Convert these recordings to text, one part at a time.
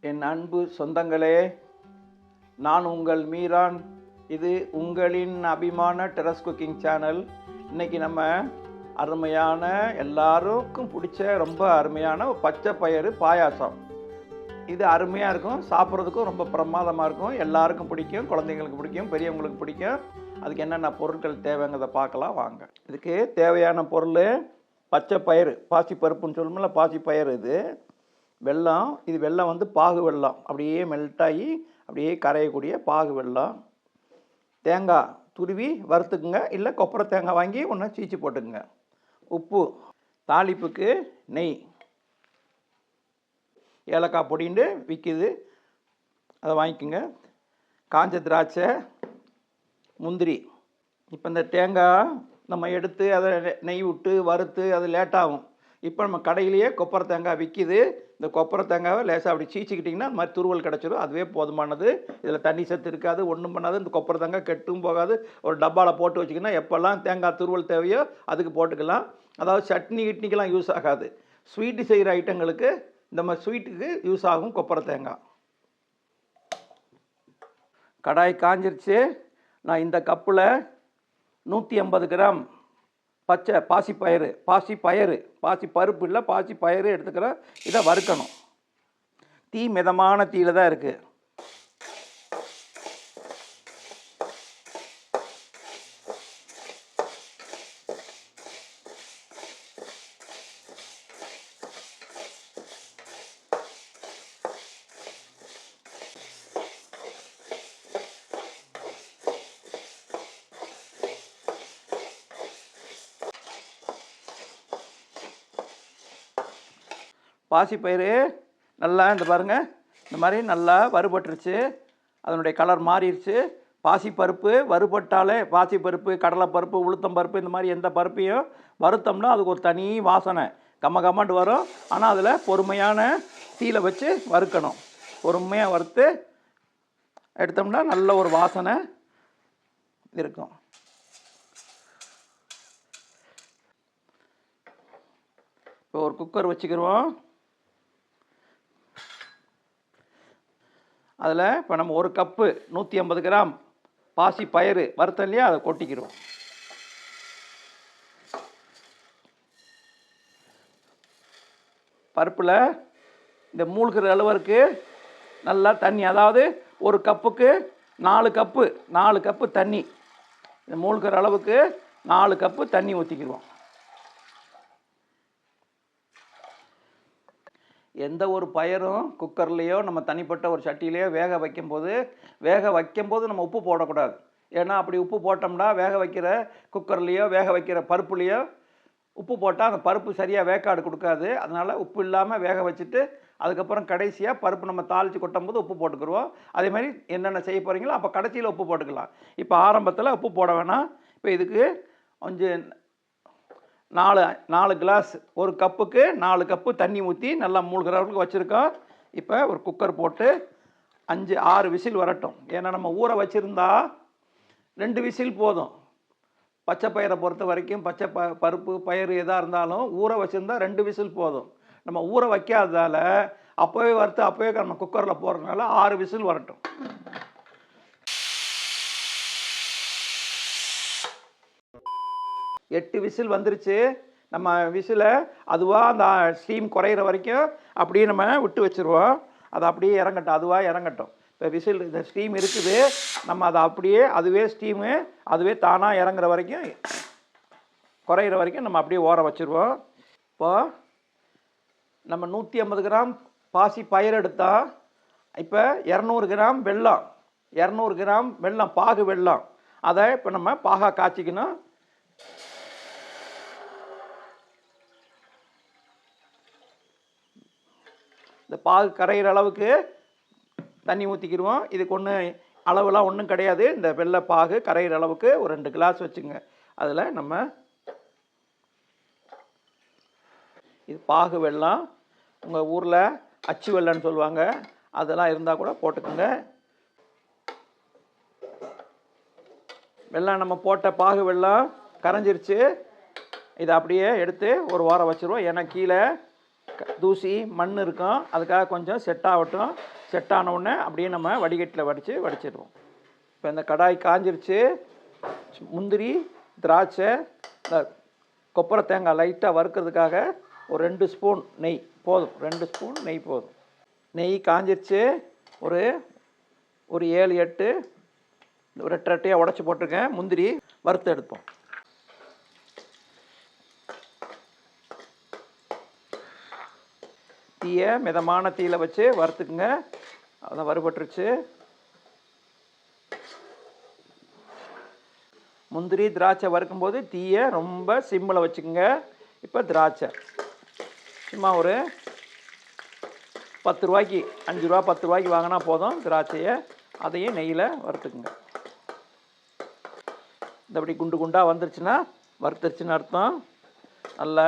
என் அன்பு சொந்தங்களே நான் உங்கள் மீரான். இது உங்களின் அபிமான டெரஸ் குக்கிங் சேனல். இன்றைக்கி நம்ம அருமையான எல்லாருக்கும் பிடிச்ச ரொம்ப அருமையான ஒரு பச்சை பயிறு பாயாசம். இது அருமையாக இருக்கும் சாப்பிட்றதுக்கும் ரொம்ப பிரமாதமாக இருக்கும். எல்லாருக்கும் பிடிக்கும் குழந்தைங்களுக்கு பிடிக்கும் பெரியவங்களுக்கு பிடிக்கும். அதுக்கு என்னென்ன பொருட்கள் தேவைங்கிறத பார்க்கலாம் வாங்க. இதுக்கு தேவையான பொருள் பச்சை பயிறு பாசி பருப்புன்னு சொல்லுமில்ல பாசி பயிறு இது. வெல்லம் இது வெல்லம் வந்து பாகு வெள்ளம். அப்படியே மெல்ட் ஆகி அப்படியே கரையக்கூடிய பாகு வெள்ளம். தேங்காய் துருவி வறுத்துக்குங்க. இல்லை கொப்பரை தேங்காய் வாங்கி ஒன்று சீச்சு போட்டுக்குங்க. உப்பு தாளிப்புக்கு நெய். ஏலக்காய் பொடிண்டு விற்கிது அதை வாங்கிக்கோங்க. காஞ்ச திராட்சை முந்திரி. இப்போ இந்த தேங்காய் நம்ம எடுத்து அதை நெய் விட்டு வறுத்து அது லேட்டாகும் இப்போ நம்ம கடையிலேயே கொப்பரை தேங்காய் விற்கிது இந்த கொப்பரை தேங்காவை லேசாக அப்படி சீச்சிக்கிட்டிங்கன்னா அந்த மாதிரி துருவல் கிடச்சிரும். அதுவே போதுமானது. இதில் தண்ணி சத்து இருக்காது ஒன்றும் பண்ணாது. இந்த கொப்பரை தேங்காய் கெட்டும் போகாது. ஒரு டப்பாவில் போட்டு வச்சிங்கன்னா எப்போல்லாம் தேங்காய் துருவல் தேவையோ அதுக்கு போட்டுக்கலாம். அதாவது சட்னி கிட்னிக்கெலாம் யூஸ் ஆகாது. ஸ்வீட்டு செய்கிற ஐட்டங்களுக்கு இந்த மாதிரி ஸ்வீட்டுக்கு யூஸ் ஆகும் கொப்பரை தேங்காய். கடாய் காஞ்சிருச்சு. நான் இந்த கப்பில் நூற்றி ஐம்பது கிராம் பச்சை பாசி பயிறு பாசி பயிறு பாசி பருப்பு இல்லை பாசி பயிறு எடுத்துக்கிற இதை வறுக்கணும். தீ மிதமான தீயில தான் இருக்குது பாசிப்பயிறு நல்லா இந்த பாருங்கள் இந்த மாதிரி நல்லா வறுபட்டுருச்சு. அதனுடைய கலர் மாறிடுச்சு பாசிப்பருப்பு வறுபட்டாலே பாசிப்பருப்பு கடலைப்பருப்பு உளுத்தம் பருப்பு இந்த மாதிரி எந்த பருப்பையும் வறுத்தோம்னா அதுக்கு ஒரு தனி வாசனை. கம்ம கம்மண்டு வரும். ஆனால் அதில் பொறுமையான தீயில வச்சு வறுக்கணும். பொறுமையாக வறுத்து எடுத்தோம்னா நல்ல ஒரு வாசனை இருக்கும். இப்போ ஒரு குக்கர் வச்சுக்கிருவோம். அதில் இப்போ நம்ம ஒரு கப்பு நூற்றி ஐம்பது கிராம் பாசி பயிறு வறுத்தம் இல்லையா அதை கொட்டிக்கிறோம் பருப்பில் இந்த மூழ்கிற அளவருக்கு நல்லா தண்ணி அதாவது ஒரு கப்புக்கு நாலு கப்பு நாலு கப்பு தண்ணி. இந்த மூழ்கிற அளவுக்கு நாலு கப்பு தண்ணி ஊற்றிக்கிடுவோம். எந்த ஒரு பயிரும் குக்கர்லேயோ நம்ம தனிப்பட்ட ஒரு சட்டியிலையோ வேக வைக்கும்போது வேக வைக்கும்போது நம்ம உப்பு போடக்கூடாது. ஏன்னா அப்படி உப்பு போட்டோம்னா வேக வைக்கிற குக்கர்லேயோ வேக வைக்கிற பருப்புலேயோ உப்பு போட்டால் அந்த பருப்பு சரியாக வேக்காடு கொடுக்காது. அதனால் உப்பு இல்லாமல் வேக வச்சுட்டு அதுக்கப்புறம் கடைசியாக பருப்பு நம்ம தாளித்து கொட்டும்போது உப்பு போட்டுக்கிருவோம். அதே மாதிரி என்னென்ன செய்ய போகிறீங்களோ அப்போ கடைசியில் உப்பு போட்டுக்கலாம். இப்போ ஆரம்பத்தில் உப்பு போட வேணாம். இப்போ இதுக்கு கொஞ்சம் நாலு நாலு கிளாஸ் ஒரு கப்புக்கு நாலு கப்பு தண்ணி ஊற்றி நல்லா மூழ்கிற அளவுக்கு வச்சுருக்கோம். இப்போ ஒரு குக்கர் போட்டு அஞ்சு ஆறு விசில் வரட்டும். ஏன்னா நம்ம ஊற வச்சுருந்தா ரெண்டு விசில் போதும். பச்சை பயிரை பொறுத்த வரைக்கும் பச்சை ப பருப்பு பயிர் எதாக இருந்தாலும் ஊற வச்சுருந்தா ரெண்டு விசில் போதும். நம்ம ஊற வைக்காததால் அப்போவே வறுத்து அப்போவே நம்ம குக்கரில் போடுறதுனால ஆறு விசில் வரட்டும். எட்டு விசில் வந்துருச்சு. நம்ம விசிலை அதுவாக அந்த ஸ்டீம் குறையிற வரைக்கும் அப்படியே நம்ம விட்டு வச்சுருவோம். அது அப்படியே இறங்கட்டும் அதுவாக இறங்கட்டும். இப்போ விசில் இந்த ஸ்டீம் இருக்குது. நம்ம அதை அப்படியே அதுவே ஸ்டீமு அதுவே தானாக இறங்குற வரைக்கும் குறையிற வரைக்கும் நம்ம அப்படியே ஓர வச்சுருவோம். இப்போது நம்ம நூற்றி ஐம்பது கிராம் பாசி பயிர் எடுத்தால் இப்போ இரநூறு கிராம் வெல்லம் இரநூறு கிராம் வெல்லம் பாகு வெல்லம். அதை இப்போ நம்ம பாகா காய்ச்சிக்கணும். இந்த பாகு கரையிற அளவுக்கு தண்ணி ஊற்றிக்கிடுவோம் இதுக்கு ஒன்று அளவுலாம் ஒன்றும் கிடையாது. இந்த வெள்ளை பாகு கரையிற அளவுக்கு ஒரு ரெண்டு கிளாஸ் வச்சுங்க. அதில் நம்ம இது பாகு வெல்லம் உங்கள் ஊரில் அச்சு வெல்லம்னு சொல்லுவாங்க. அதெல்லாம் இருந்தால் கூட போட்டுக்கோங்க. வெள்ளம் நம்ம போட்ட பாகு வெல்லம் கரைஞ்சிருச்சு. இதை அப்படியே எடுத்து ஒரு வாரம் வச்சுருவோம். ஏன்னா கீழே தூசி மண் இருக்கும் அதுக்காக கொஞ்சம் செட் ஆகட்டும். செட் ஆன உடனே அப்படியே நம்ம வடிகட்டில் வடித்து வடிச்சிடுவோம். இப்போ இந்த கடாய் காஞ்சிருச்சு. முந்திரி திராட்சை இந்த கொப்பரை தேங்காய் லைட்டாக வறுக்கிறதுக்காக ஒரு ரெண்டு ஸ்பூன் நெய் போதும். ரெண்டு ஸ்பூன் நெய் போதும். நெய் காஞ்சிருச்சு. ஒரு ஒரு ஏழு எட்டு ஒரு ரெட்டை ரெட்டையாக உடச்சி போட்டிருக்கேன். முந்திரி வறுத்து எடுப்போம். தீயை மிதமான தீயில வச்சு வறுத்துக்குங்க. அதான் வறுபட்டுருச்சு. முந்திரி திராட்சை வறுக்கும்போது தீயை ரொம்ப சிம்மில் வச்சுக்கோங்க. இப்போ திராட்சை. சும்மா ஒரு பத்து ரூபாய்க்கு அஞ்சு ரூபா பத்து ரூபாய்க்கு வாங்கினா போதும் திராட்சையை. அதையும் நெய்யில் வறுத்துக்குங்க. இந்தபடி குண்டு குண்டாக வந்துருச்சுன்னா வறுத்துருச்சுன்னு அர்த்தம். நல்லா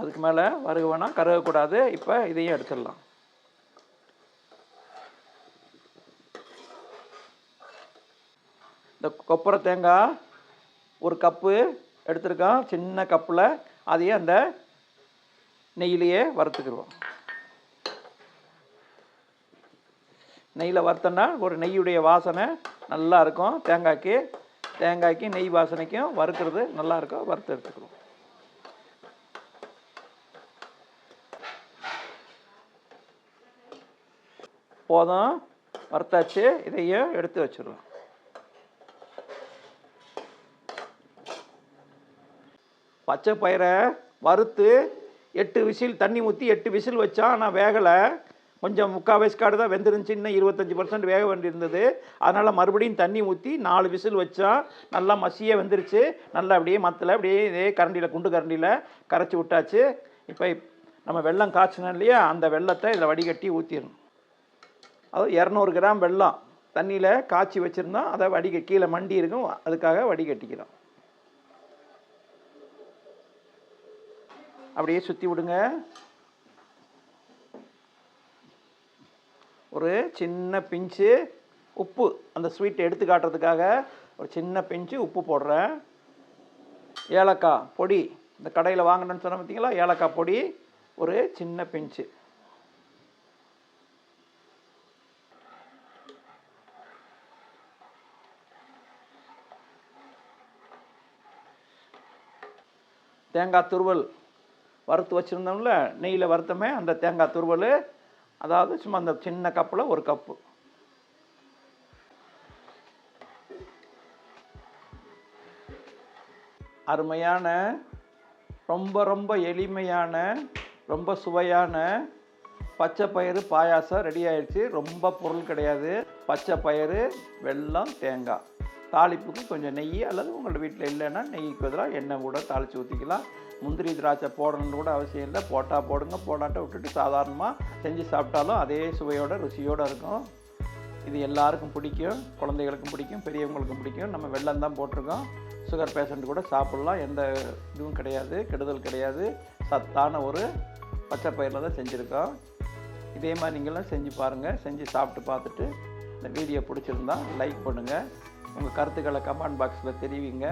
அதுக்கு மேலே வறுக வேணாம் கருகக்கூடாது இப்போ இதையும் எடுத்துடலாம். இந்த கொப்பரை தேங்காய் ஒரு கப்பு எடுத்திருக்கோம் சின்ன கப்பில் அதையும் அந்த நெய்யிலேயே வறுத்துக்கிடுவோம். நெய்யில் வறுத்தோன்னா ஒரு நெய்யுடைய வாசனை நல்லா இருக்கும். தேங்காய்க்கு தேங்காய்க்கு நெய் வாசனைக்கும் வறுக்கிறது நல்லாயிருக்கும் வறுத்து எடுத்துக்கிறோம் போதும். வறுத்தாச்சு இதையும் எடுத்து வச்சிடலாம். பச்சை பயிரை வறுத்து எட்டு விசில் தண்ணி ஊற்றி எட்டு விசில் வச்சா ஆனால் வேகலை. கொஞ்சம் முக்கால் வயசுக்காடு தான் வெந்துருந்துச்சு. இன்னும் இருபத்தஞ்சி பர்சன்ட் வேக வேண்டியிருந்தது. அதனால் மறுபடியும் தண்ணி ஊற்றி நாலு விசில் வச்சா நல்லா மசியே வந்துருச்சு. நல்லா அப்படியே மத்தில் அப்படியே இதே கரண்டியில் குண்டு கரண்டியில் கரைச்சி விட்டாச்சு. இப்போ நம்ம வெள்ளம் காய்ச்சினோம் இல்லையா? அந்த வெள்ளத்தை இதில் வடிகட்டி ஊற்றிடணும் அது இரநூறு கிராம் வெள்ளம் தண்ணியில் காய்ச்சி வச்சுருந்தோம் அதை வடிக கீழே மண்டி இருக்கும். அதுக்காக வடிகட்டிக்கிறோம். அப்படியே சுற்றி விடுங்க. ஒரு சின்ன பிஞ்சு உப்பு அந்த ஸ்வீட் எடுத்து காட்டுறதுக்காக ஒரு சின்ன பிஞ்சு உப்பு போடுறேன். ஏலக்காய் பொடி இந்த கடையில் வாங்கினேன்னு சொன்ன பார்த்தீங்களா ஏலக்காய் பொடி ஒரு சின்ன பிஞ்சு. தேங்காய் துருவல் வறுத்து வச்சுருந்தோம்ல நெய்யில் வறுத்தமே அந்த தேங்காய் துருவல் அதாவது சும்மா அந்த சின்ன கப்பில் ஒரு கப்பு. அருமையான ரொம்ப ரொம்ப எளிமையான ரொம்ப சுவையான பச்சை பயிறு பாயாசம் ரெடி ஆயிடுச்சு. ரொம்ப பொருள் கிடையாது. பச்சை பயிறு வெல்லம் தேங்காய். தாளிப்புக்கு கொஞ்சம் நெய் அல்லது உங்களோட வீட்டில் இல்லைன்னா நெய்க்கு பதிலாக எண்ணெய் கூட தாளித்து ஊற்றிக்கலாம் முந்திரி திராட்சை போடணும்னு கூட அவசியம் இல்லை. போட்டால் போடுங்க போடாட்ட விட்டுட்டு சாதாரணமாக செஞ்சு சாப்பிட்டாலும் அதே சுவையோட ருசியோடு இருக்கும். இது எல்லாருக்கும் பிடிக்கும் குழந்தைகளுக்கும் பிடிக்கும் பெரியவங்களுக்கும் பிடிக்கும். நம்ம வெள்ளம் தான் போட்டிருக்கோம். சுகர் பேஷண்ட் கூட சாப்பிட்லாம். எந்த இதுவும் கிடையாது கெடுதல் கிடையாது. சத்தான ஒரு பச்சை பயிரில் தான் செஞ்சுருக்கோம். இதே மாதிரி நீங்களும் செஞ்சு பாருங்கள் செஞ்சு சாப்பிட்டு பார்த்துட்டு இந்த வீடியோ பிடிச்சிருந்தா லைக் பண்ணுங்கள் உங்கள் கருத்துக்களை கமெண்ட் பாக்ஸில் தெரிவிங்க.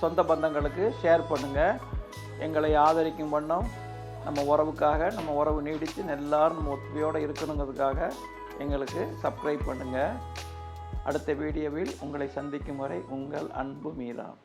சொந்த பந்தங்களுக்கு ஷேர் பண்ணுங்கள் எங்களை ஆதரிக்கும் வண்ணம் நம்ம உறவுக்காக நம்ம உறவு நீடித்து எல்லாரும் நம்ம ஒத்துமையோடு இருக்கணுங்கிறதுக்காக எங்களுக்கு சப்ஸ்கிரைப் பண்ணுங்கள் அடுத்த வீடியோவில் உங்களை சந்திக்கும் வரை உங்கள் அன்பு மீதான்